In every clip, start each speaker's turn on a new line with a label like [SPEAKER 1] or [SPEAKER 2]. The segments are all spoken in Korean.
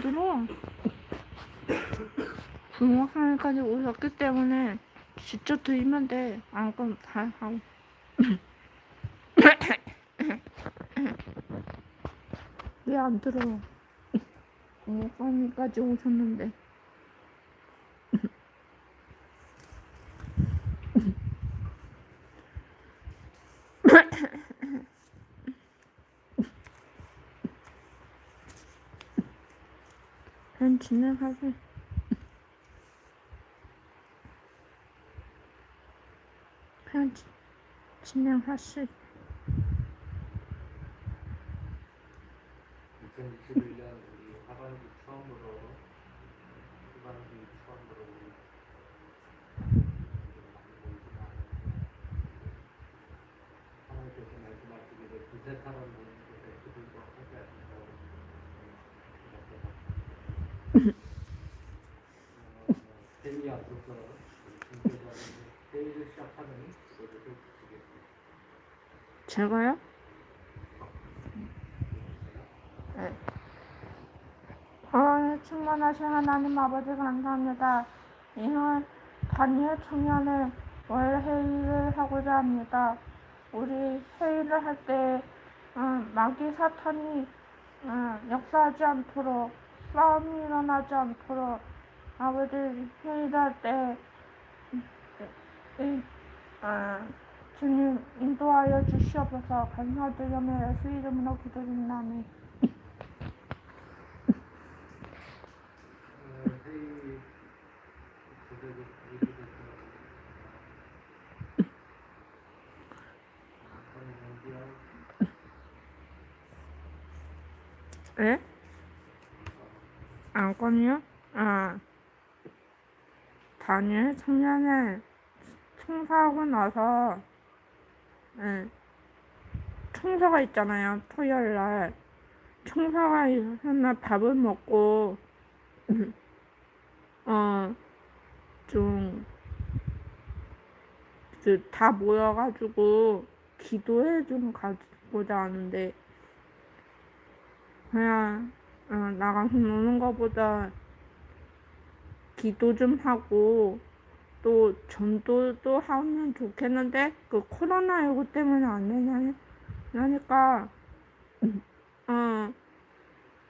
[SPEAKER 1] 들어. 부모님까지 오셨기 때문에 직접 드리면 돼. 안 그럼 다 하고. 왜 안 들어? 부모님까지 오셨는데. 그냥 진행하세요. 그냥 지- 진행하세요.
[SPEAKER 2] 2021년 우리 하반기 처음으로 후반기 처음으로 우리 하나님께서 말씀하시기를 모는 곳에 그들과 함께 하신다고 회의 앞서서 중대자는 회의를 시작하는 것을 해주시겠습니다.
[SPEAKER 1] 제가요? 네. 사랑에 충만하신 하나님 아버지 감사합니다. 이런 단일 청년의 월 회의를 하고자 합니다. 우리 회의를 할때 음, 마귀 사탄이 음, 역사하지 않도록 싸움이 일어나지 않도록 아버지 회의를 할때 음, 주님 인도하여 주시옵소서 감사드리며 예수 이름으로
[SPEAKER 2] 드리겠습니다.
[SPEAKER 1] 에? 안건이요? 아. 단일 청년회 청소하고 나서 예. 청소가 있잖아요 토요일 날. 청소가 있으면 밥을 먹고 어 좀 그 다 모여가지고 기도회 좀 가고자 하는데 그냥 어, 나가서 노는 것보다 기도 좀 하고 또 전도도 하면 좋겠는데 그 코로나19 때문에 안 되냐 그러니까 어,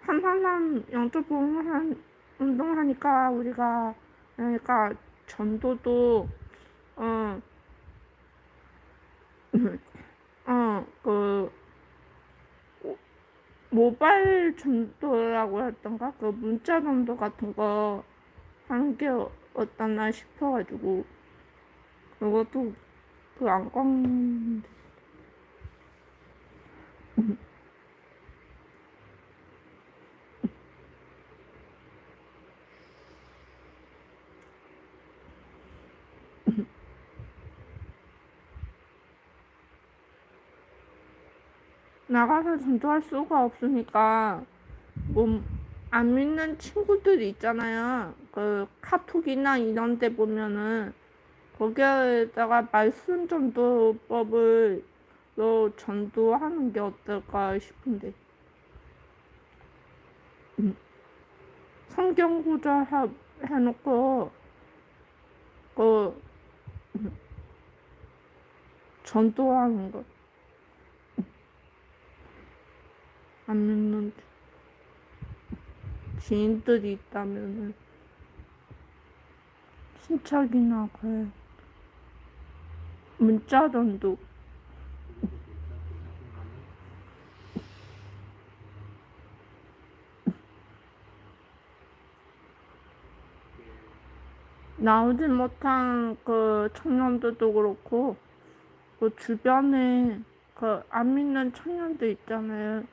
[SPEAKER 1] 한 사람 영적 보험 운동하니까 우리가 그러니까 전도도 어, 어, 그, 오- 모바일 전도라고 했던가? 그 문자 전도 같은 거 하는 게 어떠나 싶어가지고, 그것도 그 안광, 나가서 전도할 수가 없으니까, 뭐, 안 믿는 친구들 있잖아요. 그 카톡이나 이런 데 보면은, 거기에다가 말씀 전도법을 로 전도하는 게 어떨까 싶은데. 음. 성경 구절 하- 해놓고, 그, 음. 전도하는 거. 안 믿는 지인들이 있다면은 신청이나 그 문자 전도. 나오지 못한 그 청년들도 그렇고 그 주변에 그 안 믿는 청년들 있잖아요.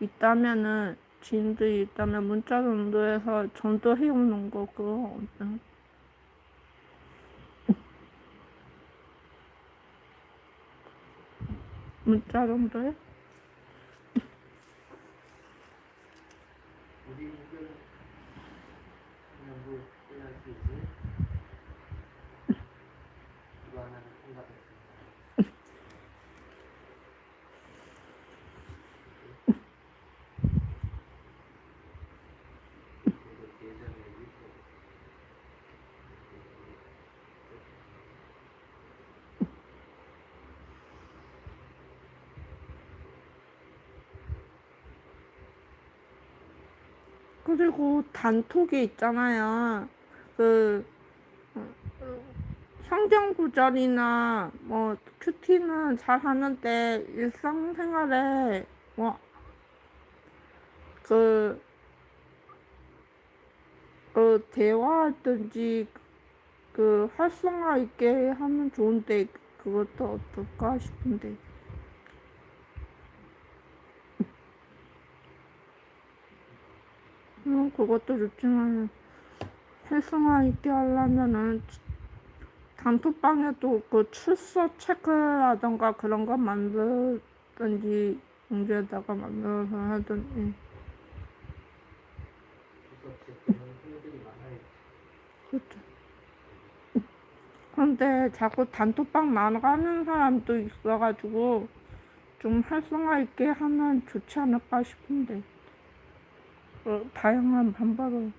[SPEAKER 1] 있다면은 지인들이 있다면 문자 전도해서 전도해 오는 거 그거 어때? 문자 전도해?
[SPEAKER 2] 우리 의견 그냥 뭐 해야 수 있지? 이거 하나는 생각했습니다.
[SPEAKER 1] 그리고 단톡이 있잖아요. 그 어, 성경 구절이나 뭐 큐티는 잘 하는데 일상생활에 뭐그 어, 대화하든지 그 활성화 있게 하면 좋은데 그것도 어떨까 싶은데. 물론 그것도 좋지만 활성화 있게 하려면은 단톡방에도 그 출석 체크라던가 그런 거 만들든지 공지에다가 만들어서 하든지. 그렇죠. 근데 자꾸 단톡방 나가는 사람도 있어가지고 좀 활성화 있게 하면 좋지 않을까 싶은데 어, 다양한 방법을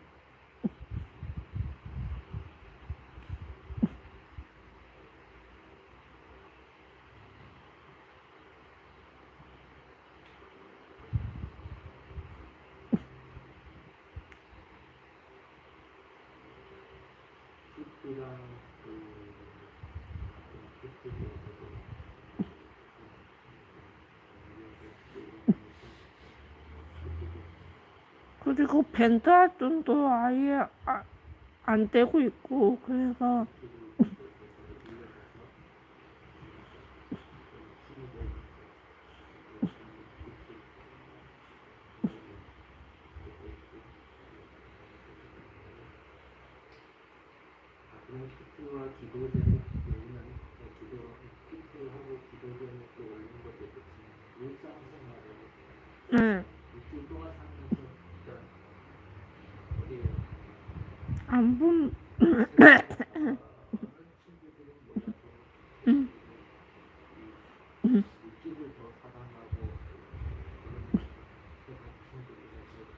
[SPEAKER 2] 큐티랑 그 큐티에서도
[SPEAKER 1] 그리고 밴드 활동도 아예 아, 안 되고 있고 그래서
[SPEAKER 2] 그런 큐티와 기도 제목 올리면 기도 큐티하고 기도 제목도 올리는 것도 좋지만 일상생활에
[SPEAKER 1] 네,
[SPEAKER 2] 일주일 동안 살면서 진짜 어디
[SPEAKER 1] 안 본,
[SPEAKER 2] 친구들은 몰라도
[SPEAKER 1] 음. 음.
[SPEAKER 2] 일주일을 더 사랑하고 그런 친구들이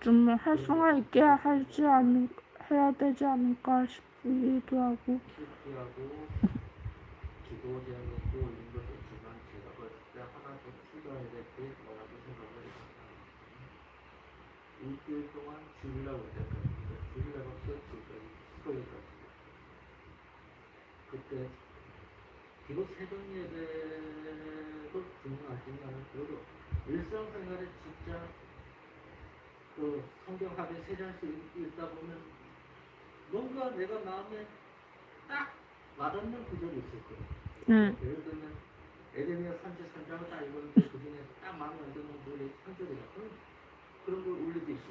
[SPEAKER 1] 좀 활성화 있게 하지 않, 해야 되지 않을까 싶기도 하고.
[SPEAKER 2] 일주일 동안 주일날 올 때까지 주일날 없어 지금까지 토요일까지 그때 비록 새벽 예배도 중요하지만 그래도 일상생활에 진짜 그 성경 하루에 세 장씩 읽- 읽다 보면 뭔가 내가 마음에 딱 와닿는 구절이 있을 거예요.
[SPEAKER 1] 네,
[SPEAKER 2] 예를 들면 에레미야 33장을 딱 읽었는데 그 중에 딱 마음에 안 드는 구절이 한 절이다. 그럼 그런 걸 올리듯이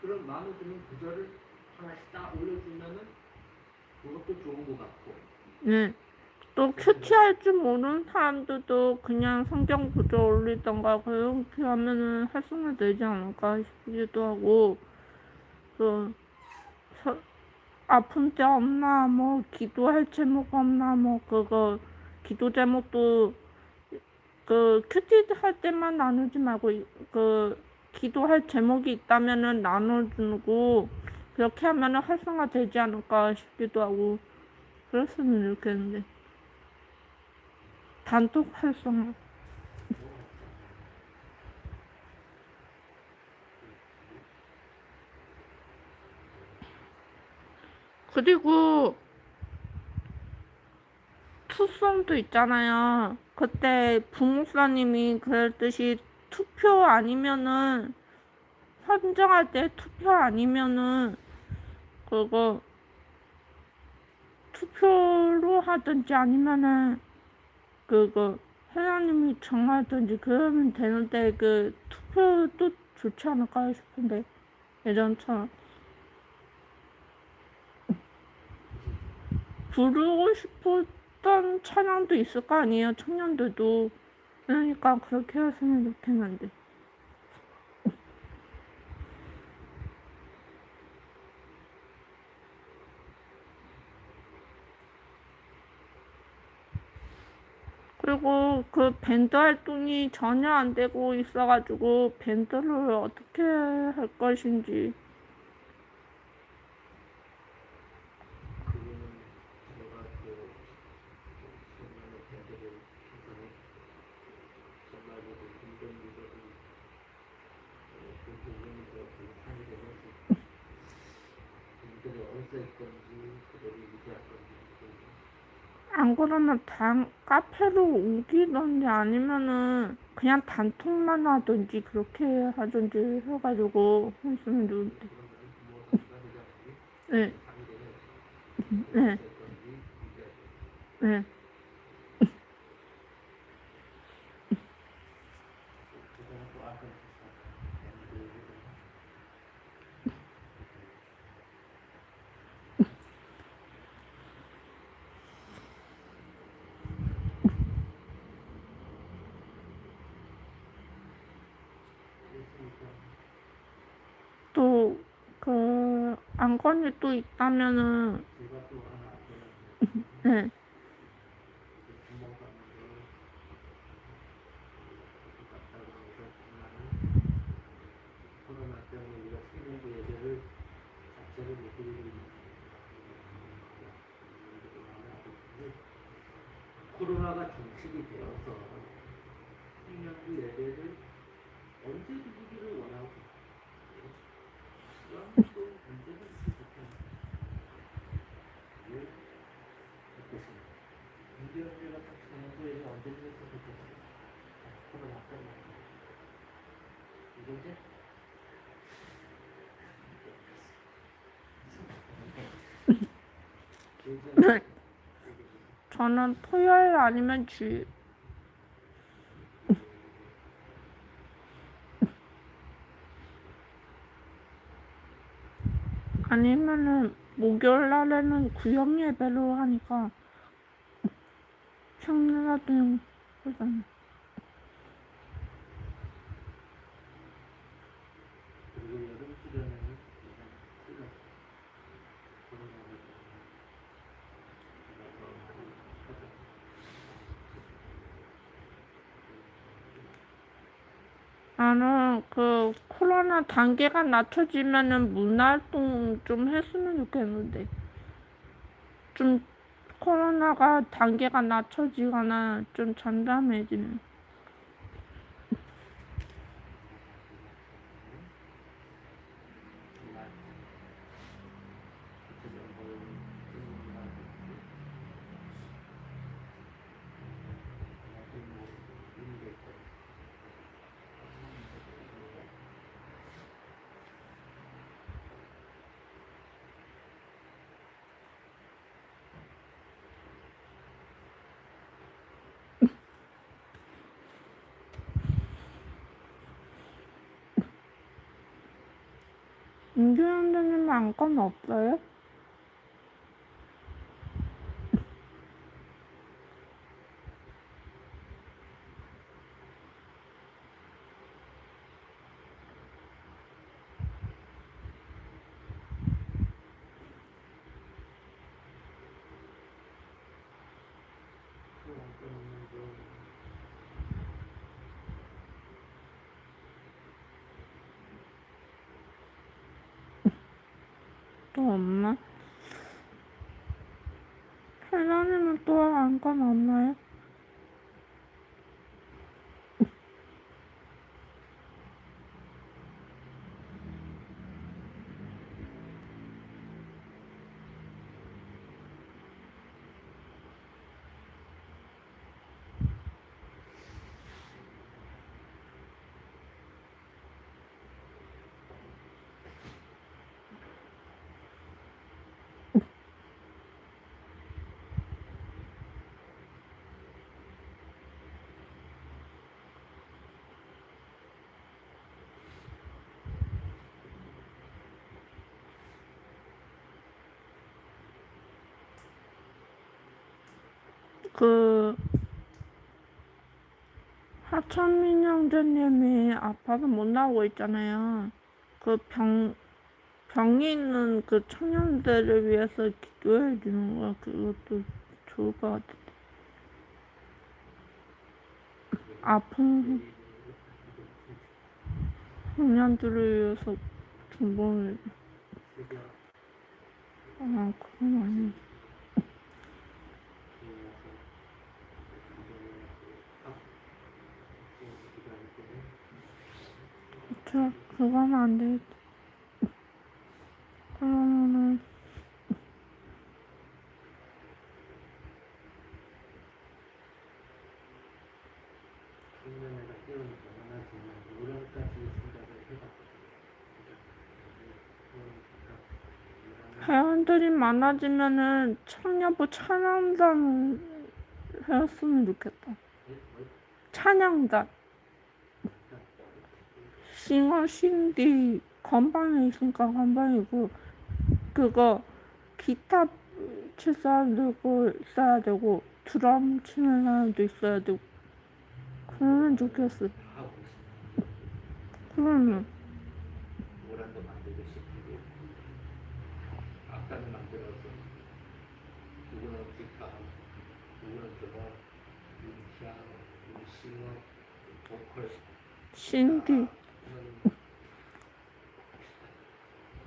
[SPEAKER 2] 그런 마음에 드는 구절을 하나씩 딱 올려주면은 그것도 좋은 것 같고
[SPEAKER 1] 네. 또 큐티 할 줄 모르는 사람들도 그냥 성경 구절 올리던가 그렇게 하면은 활성화 되지 않을까 싶기도 하고. 그 서, 아픈 데 없나 뭐 기도할 제목 없나 뭐 그거 기도 제목도 그 큐티 할 때만 나누지 말고 이- 그 기도할 제목이 있다면은 나눠주고 그렇게 하면은 활성화 되지 않을까 싶기도 하고 그랬으면 좋겠는데 단톡 활성화 그리고 투썸도 있잖아요. 그때 부목사님이 그랬듯이 투표 아니면은 선정할 때 투표 아니면은 그거 투표로 하든지 아니면은 그거 회장님이 정하든지 그러면 되는데 그 투표도 좋지 않을까 싶은데 예전처럼 부르고 싶었던 찬양도 있을 거 아니에요 청년들도. 그러니까 그렇게 했으면 좋겠는데 그리고 그 밴드 활동이 전혀 안 되고 있어가지고 밴드를 어떻게 할 것인지.
[SPEAKER 2] 그거는 제가 그 성령의 대대를 통해서 정말로 힘든 일들을 그 부분에서 그 상이 되면서 없앨 건지 그대로 유지할 건지
[SPEAKER 1] 안 그러면 단 카페로 옮기던지 아니면은 그냥 단톡만 하든지 그렇게 하든지 해가지고 했으면 좋은데. 네, 네, 네.
[SPEAKER 2] 그거는 또 아까 말씀하신
[SPEAKER 1] 또, 그, 안건이 또 있다면은, 네,
[SPEAKER 2] 코로나가 종식이 되어서 생명부 예배를 언제 드리기를 원하고 그럼 또 언제든지 좋겠습니다. 왜 좋겠습니다. 문제 문제가 딱 생명부 예배 언제 드렸으면 좋겠어요. 코로나 때문에 이거지?
[SPEAKER 1] 네. 저는 토요일 아니면 주일. 아니면은 목요일 날에는 구역 예배로 하니까 평일날은 그러잖아.
[SPEAKER 2] 그리고 여름 수련회는 그냥 수련 코로나가
[SPEAKER 1] 나는 그 코로나 단계가 낮춰지면은 문화활동 좀 했으면 좋겠는데. 좀 코로나가 단계가 낮춰지거나 좀 잠잠해지면 임교현대님은 안건 없어요? 또 없나? 회장님은 또 안건 없나요? 그 하천민 형제님이 아파서 못 나오고 있잖아요. 그 병 병이 있는 그 청년들을 위해서 기도해 주는 거야. 그것도 좋을 것 같아. 아픈 청년들을 위해서 중보를 아 그건 아니지. 저 그거 하면 안 되겠다. 그러면은 회원들이 많아지면은 청년부 찬양단을 해왔으면 좋겠다. 찬양단. 싱어 신디 건반이 있으니까 건반이고 그거 기타 칠 사람도 있어야 되고 드럼 치는 사람도 있어야 되고 그러면 좋겠어. 그러면
[SPEAKER 2] 모란도 만들고 싶고 악단을 만들어서 누구는 기타, 누구는 드럼, 누구는 피아노, 누구는 싱어, 보컬
[SPEAKER 1] 신디
[SPEAKER 2] 하는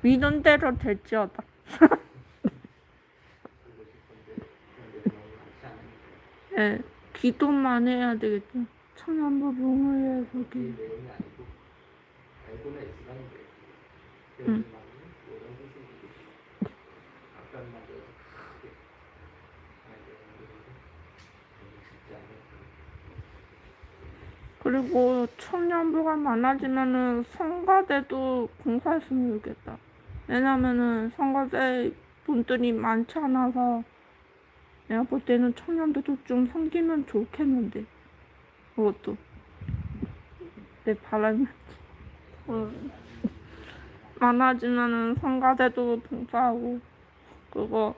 [SPEAKER 1] 믿은 대로 될지어다. 예, 기도만 해야 되겠죠.
[SPEAKER 2] 아니고 알고는 있으라는데
[SPEAKER 1] 응.
[SPEAKER 2] 않은
[SPEAKER 1] 그리고 청년부가 많아지면은 성가대도 공사했으면 좋겠다. 왜냐면은 성가대 분들이 많지 않아서 내가 볼 때는 청년들도 좀 생기면 좋겠는데 그것도. 내 바람이. 어, 많아지면은 성가대도 봉사하고 그거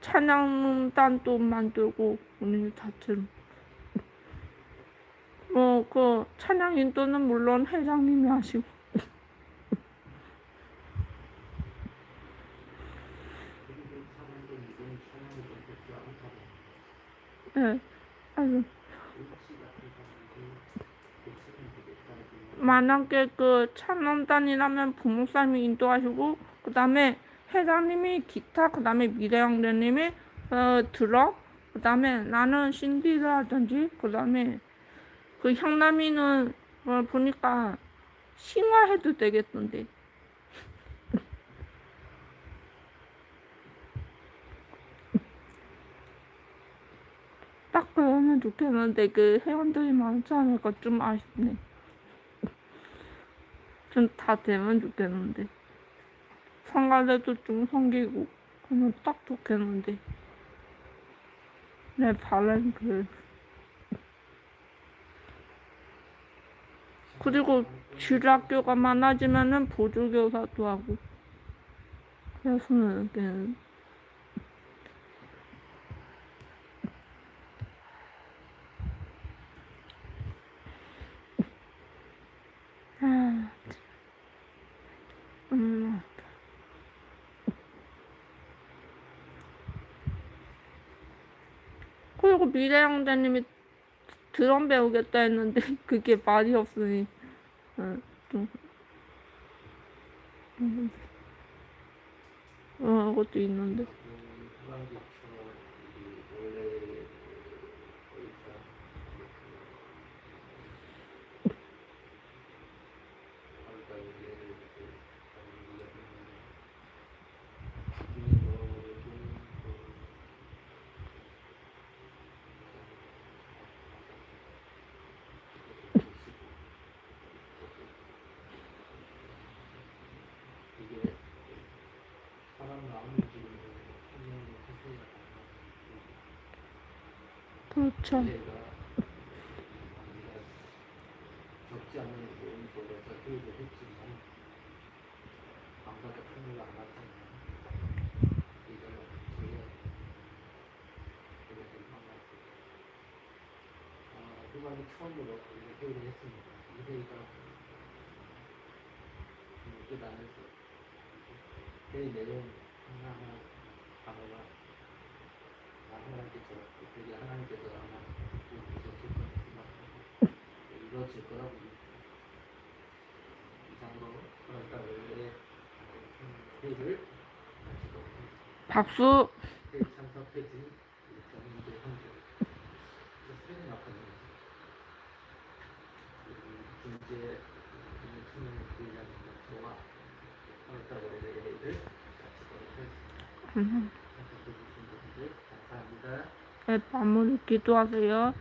[SPEAKER 1] 찬양단도 만들고 우리 자체로. 뭐, 그, 찬양 인도는 물론 회장님이 하시고,
[SPEAKER 2] 사람도 이건 사람이 좀 좋지 않다고 되겠다는
[SPEAKER 1] 만약에 그 찬양단이라면 부목사님이 인도하시고, 그 다음에 회장님이 기타, 그 다음에 미래형제님이 어, 드럼, 그 다음에 나는 신디를 하든지, 그 다음에 그 형남이는 어, 보니까 싱어해도 되겠던데. 딱 그러면 좋겠는데 그 회원들이 많지 않으니까 좀 아쉽네. 좀 다 되면 좋겠는데. 성가대도 좀 생기고 그러면 딱 좋겠는데. 내 바람 그. 그리고 주일학교가 많아지면은 보조교사도 하고. 그래서는 그냥 아, 음. 그리고 미래 형제님이 드럼 배우겠다 했는데 그게 말이 없으니 어, 좀 음. 어, 그것도 있는데
[SPEAKER 2] 후반기처 원래 의사 아까 얘기를 이게 사람 마음 움직이는 한명의 태세가
[SPEAKER 1] 그렇죠
[SPEAKER 2] 아무도 큰일 안 났잖아요. 이거는 제가 이렇게 처음으로 했습니다. 끝나면서 그 내용 하나하나 단어가 하나님께서 되게 하나님께서 아마 보셨을 것같습니다 이루어질 거라고. 이상으로 그러니까 원래 회를.
[SPEAKER 1] 박수
[SPEAKER 2] 우리 정인들 형제 마치도록 하 감사합니다.
[SPEAKER 1] 네, 마무리 기도하세요